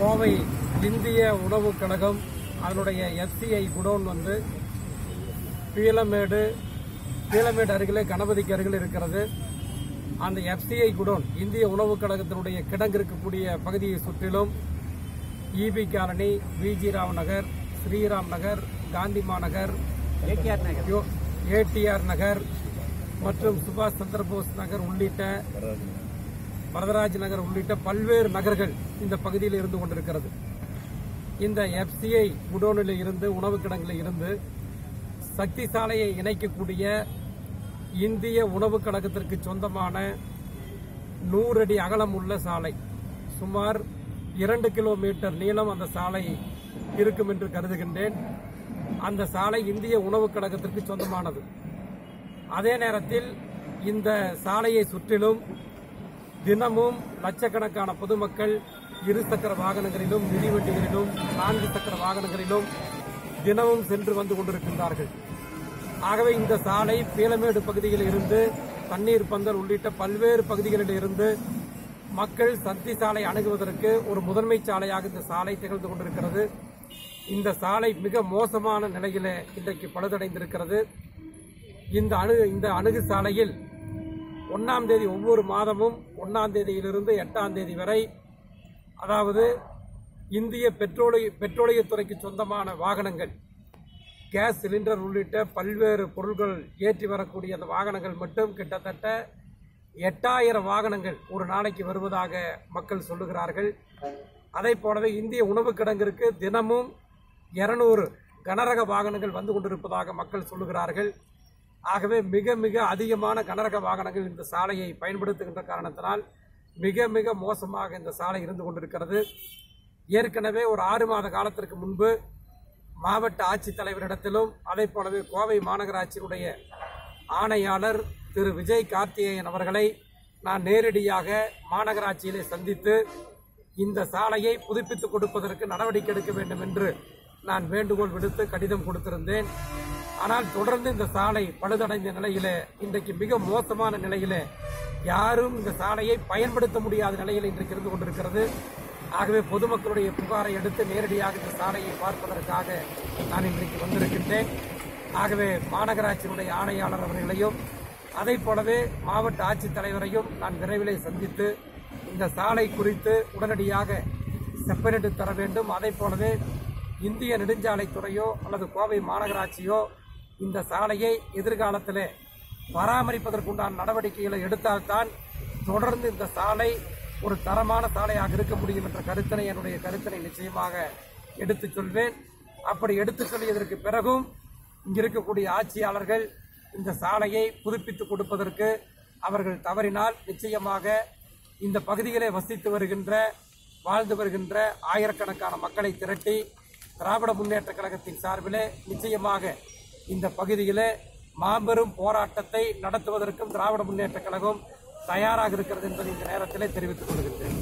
கோவை இந்திய உணவுக் கழகம் அதனுடைய எஃப்சிஐ குடோன் வந்து பீளமேடு பீளமேடு அருகிலே கணபதிக்கு அருகில் இருக்கிறது. அந்த எஃப்சிஐ குடோன் இந்திய உணவுக் கழகத்தினுடைய கிடங்கு இருக்கக்கூடிய பகுதியை சுற்றிலும் EB colony VG Rao Nagar Sriram Nagar Gandhi Managar ADR Nagar. ADR நகர் மற்றும் சுபாஷ் சந்திரபோஸ் நகர் உள்ளிட்ட வரதராஜ் நகர் உள்ளிட்ட பல்வேறு நகர்கள் இந்த பகுதியில் இருந்து கொண்டிருக்கிறது. இந்த எஃப்சிஐ குடோனில் இருந்து உணவு கிடங்கில் இருந்து சக்தி சாலையை இணைக்கக்கூடிய இந்திய உணவுக் கழகத்திற்கு சொந்தமான நூறு அடி அகலம் உள்ள சாலை. சுமார் இரண்டு கிலோமீட்டர் நீளம் அந்த சாலை இருக்கும் என்று கருதுகின்றேன். அந்த சாலை இந்திய உணவுக் கழகத்திற்கு சொந்தமானது. அதே நேரத்தில் இந்த சாலையை சுற்றிலும் தினமும் லட்சக்கணக்கான பொதுமக்கள் இருசக்கர வாகனங்களிலும் மிதிவண்டிகளிலும் நான்கு சக்கர வாகனங்களிலும் தினமும் சென்று வந்து கொண்டிருக்கின்றார்கள். ஆகவே இந்த சாலை பீலமேடு பகுதியில் இருந்து தண்ணீர் பந்தல் உள்ளிட்ட பல்வேறு பகுதிகளில் இருந்து மக்கள் சக்தி சாலை அணுகுவதற்கு ஒரு முதன்மை சாலையாக இந்த சாலை திகழ்ந்து கொண்டிருக்கிறது. இந்த சாலை மிக மோசமான நிலையில இன்றைக்கு பழுதடைந்திருக்கிறது. இந்த அணு இந்த அணுகு சாலையில் ஒன்றாம் தேதி ஒவ்வொரு மாதமும் ஒன்றாம் தேதியிலிருந்து எட்டாம் தேதி வரை அதாவது இந்திய பெட்ரோலிய பெட்ரோலியத்துறைக்கு சொந்தமான வாகனங்கள் கேஸ் சிலிண்டர் உள்ளிட்ட பல்வேறு பொருட்கள் ஏற்றி வரக்கூடிய அந்த வாகனங்கள் மட்டும் கிட்டத்தட்ட எட்டாயிரம் வாகனங்கள் ஒரு நாளைக்கு வருவதாக மக்கள் சொல்லுகிறார்கள். அதை போலவே இந்திய உணவு கிடங்கிற்கு தினமும் இருநூறு கனரக வாகனங்கள் வந்து கொண்டிருப்பதாக மக்கள் சொல்லுகிறார்கள். ஆகவே மிக மிக அதிகமான கனரக வாகனங்கள் இந்த சாலையை பயன்படுத்துகின்ற காரணத்தினால் மிக மிக மோசமாக இந்த சாலை இருந்து கொண்டிருக்கிறது. ஏற்கனவே ஒரு ஆறு மாத காலத்திற்கு முன்பு மாவட்ட ஆட்சித்தலைவரிடத்திலும் அதை போலவே கோவை மாநகராட்சியினுடைய ஆணையாளர் திரு விஜய் கார்த்திகேயன் அவர்களை நான் நேரடியாக மாநகராட்சியிலே சந்தித்து இந்த சாலையை புதுப்பித்துக் கொடுப்பதற்கு நடவடிக்கை எடுக்க வேண்டும் என்று நான் வேண்டுகோள் விடுத்து கடிதம் கொடுத்திருந்தேன். ஆனால் தொடர்ந்து இந்த சாலை பழுதடைந்த நிலையில இன்றைக்கு மிக மோசமான நிலையில யாரும் இந்த சாலையை பயன்படுத்த முடியாத நிலையில் இன்றைக்கு இருந்து கொண்டிருக்கிறது. ஆகவே பொதுமக்களுடைய புகாரை எடுத்து நேரடியாக இந்த சாலையை பார்ப்பதற்காக நான் இன்றைக்கு வந்திருக்கின்றேன். ஆகவே மாநகராட்சியினுடைய ஆணையாளர் அவர்களையும் அதை போலவே மாவட்ட ஆட்சித்தலைவரையும் நான் விரைவிலே சந்தித்து இந்த சாலை குறித்து உடனடியாக செப்பரேட்டு தர வேண்டும். அதை போலவே இந்திய நெடுஞ்சாலைத்துறையோ அல்லது கோவை மாநகராட்சியோ இந்த சாலையை எதிர்காலத்தில் பராமரிப்பதற்குண்டான நடவடிக்கைகளை எடுத்தால்தான் தொடர்ந்து இந்த சாலை ஒரு தரமான சாலையாக இருக்க முடியும் என்ற கருத்தனை என்னுடைய கருத்தனை நிச்சயமாக எடுத்துச் சொல்வேன். அப்படி எடுத்துச் சொல்லியதற்கு பிறகும் இங்கிருக்கக்கூடிய ஆட்சியாளர்கள் இந்த சாலையை புதுப்பித்துக் கொடுப்பதற்கு அவர்கள் தவறினால் நிச்சயமாக இந்த பகுதிகளை வசித்து வருகின்ற வாழ்ந்து வருகின்ற ஆயிரக்கணக்கான மக்களை திரட்டி திராவிட முன்னேற்ற கழகத்தின் சார்பிலே நிச்சயமாக இந்த பகுதியில் மாபெரும் போராட்டத்தை நடத்துவதற்கும் திராவிட முன்னேற்ற கழகம் தயாராக இருக்கிறது என்பதை இந்த நேரத்திலே தெரிவித்துக் கொள்கின்றேன்.